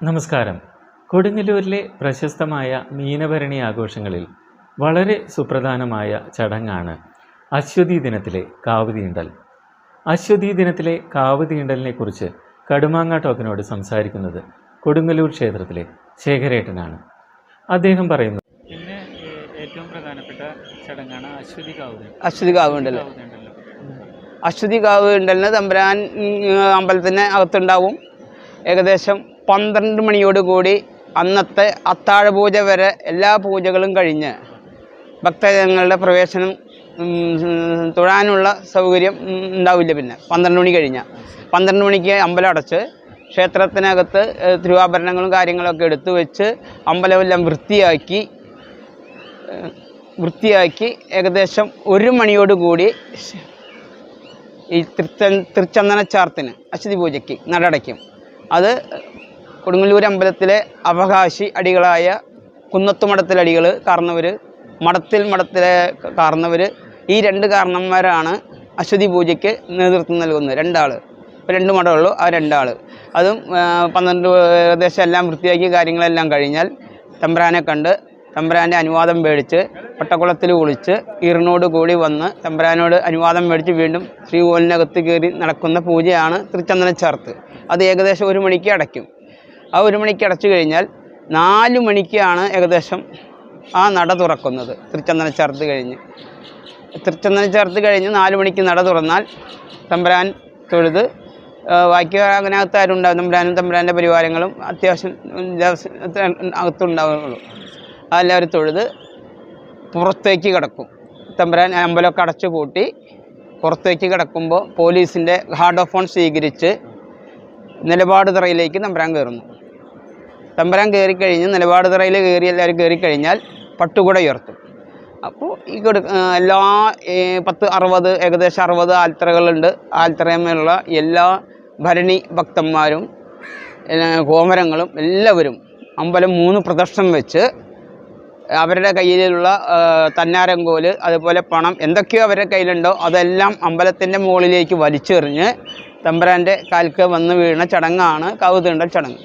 നമസ്കാരം. കൊടുങ്ങല്ലൂരിലെ പ്രശസ്തമായ മീനഭരണി ആഘോഷങ്ങളിൽ വളരെ സുപ്രധാനമായ ചടങ്ങാണ് അശ്വതി ദിനത്തിലെ കാവുതീണ്ടൽ അശ്വതി ദിനത്തിലെ കാവുതീണ്ടലിനെ കുറിച്ച് കടുമാങ്ങ ടോക്കിനോട് സംസാരിക്കുന്നത് കൊടുങ്ങല്ലൂർ ക്ഷേത്രത്തിലെ ശേഖരേട്ടനാണ്. അദ്ദേഹം പറയുന്നു. പിന്നെ ഏറ്റവും പ്രധാനപ്പെട്ട ചടങ്ങാണ് അശ്വതി കാവ് അശ്വതി കാവ് ഉണ്ടല്ലോ അശ്വതി കാവ് ഉണ്ടല്ലോ തമ്പുരാൻ അമ്പലത്തിന് അകത്തുണ്ടാവും. ഏകദേശം പന്ത്രണ്ട് മണിയോട് കൂടി അന്നത്തെ അത്താഴ പൂജ വരെ എല്ലാ പൂജകളും കഴിഞ്ഞ് ഭക്തജനങ്ങളുടെ പ്രവേശനം തൊഴാനുള്ള സൗകര്യം ഉണ്ടാവില്ല പിന്നെ. പന്ത്രണ്ട് മണി കഴിഞ്ഞാൽ പന്ത്രണ്ട് മണിക്ക് അമ്പലം അടച്ച് ക്ഷേത്രത്തിനകത്ത് തിരുവാഭരണങ്ങളും കാര്യങ്ങളൊക്കെ എടുത്തു വെച്ച് അമ്പലമെല്ലാം വൃത്തിയാക്കി വൃത്തിയാക്കി ഏകദേശം ഒരു മണിയോടുകൂടി ഈ തൃച്ച തൃച്ചന്ദനച്ചാർത്തിന് അശ്വതി പൂജയ്ക്ക് നടടയ്ക്കും അത് കൊടുങ്ങല്ലൂർ അമ്പലത്തിലെ അവകാശി അടികളായ കുന്നത്തുമടത്തിലടികൾ കാർന്നവർ മടത്തിൽ മടത്തിലെ കാർന്നവർ ഈ രണ്ട് കാരണന്മാരാണ് അശ്വതി പൂജയ്ക്ക് നേതൃത്വം നൽകുന്നത്. രണ്ടാൾ രണ്ട് മഠമുള്ളൂ ആ രണ്ടാൾ അതും പന്ത്രണ്ട് ഏകദേശം എല്ലാം വൃത്തിയാക്കി കാര്യങ്ങളെല്ലാം കഴിഞ്ഞാൽ തമ്പ്രാനെ കണ്ട് തമ്പ്രാന്റെ അനുവാദം മേടിച്ച് പട്ടക്കുളത്തിൽ കുളിച്ച് ഈറിനോട് കൂടി വന്ന് തമ്പ്രാനോട് അനുവാദം മേടിച്ച് വീണ്ടും ശ്രീകോലിനകത്ത് കയറി നടക്കുന്ന പൂജയാണ് തൃച്ചന്ദനച്ചാർത്ത്. അത് ഏകദേശം ഒരു മണിക്ക് അടയ്ക്കും. ആ ഒരു മണിക്ക് അടച്ചു കഴിഞ്ഞാൽ നാല് മണിക്കാണ് ഏകദേശം ആ നട തുറക്കുന്നത്. തൃച്ചന്ദന ചേർത്ത് കഴിഞ്ഞ്. തൃച്ചന്ദന ചേർത്ത് കഴിഞ്ഞ് നാല് മണിക്ക് നട തുറന്നാൽ തമ്പുരാൻ തൊഴുത് ബാക്കി അതിനകത്ത് ആരും ഉണ്ടാവും തമ്പുരാനും തമ്പുരാന്റെ പരിവാരങ്ങളും അത്യാവശ്യം ദിവസം അകത്തുണ്ടാവുള്ളൂ. അതെല്ലാവരും തൊഴുത് പുറത്തേക്ക് കിടക്കും. തമ്പുരാൻ അമ്പലമൊക്കെ അടച്ചു പൂട്ടി പുറത്തേക്ക് കിടക്കുമ്പോൾ പോലീസിന്റെ ഹാർഡ് ഓഫ് ഫോൺ സ്വീകരിച്ച് നിലപാട് തറയിലേക്ക് തമ്പുരാൻ കയറുന്നു. തമ്പുരാൻ കയറിക്കഴിഞ്ഞ് നിലപാട് തറയിൽ കയറി എല്ലാവരും കയറിക്കഴിഞ്ഞാൽ പട്ടുകുട ഉയർത്തും. അപ്പോൾ ഈ കൊടു എല്ലാ പത്ത് അറുപത് ഏകദേശം അറുപത് ആൽത്തറകളുണ്ട്. ആൽത്തറയുമുള്ള എല്ലാ ഭരണി ഭക്തന്മാരും കോമരങ്ങളും എല്ലാവരും അമ്പലം മൂന്ന് പ്രദക്ഷിണം വെച്ച് അവരുടെ കയ്യിലുള്ള തന്നാരങ്കോൽ അതുപോലെ പണം എന്തൊക്കെയോ അവരുടെ കയ്യിലുണ്ടോ അതെല്ലാം അമ്പലത്തിന്റെ മുകളിലേക്ക് വലിച്ചെറിഞ്ഞ് തമ്പുരാന്റെ കാൽക്ക് വന്ന് വീണ ചടങ്ങാണ് കൗതീണ്ടൽ ചടങ്ങ്.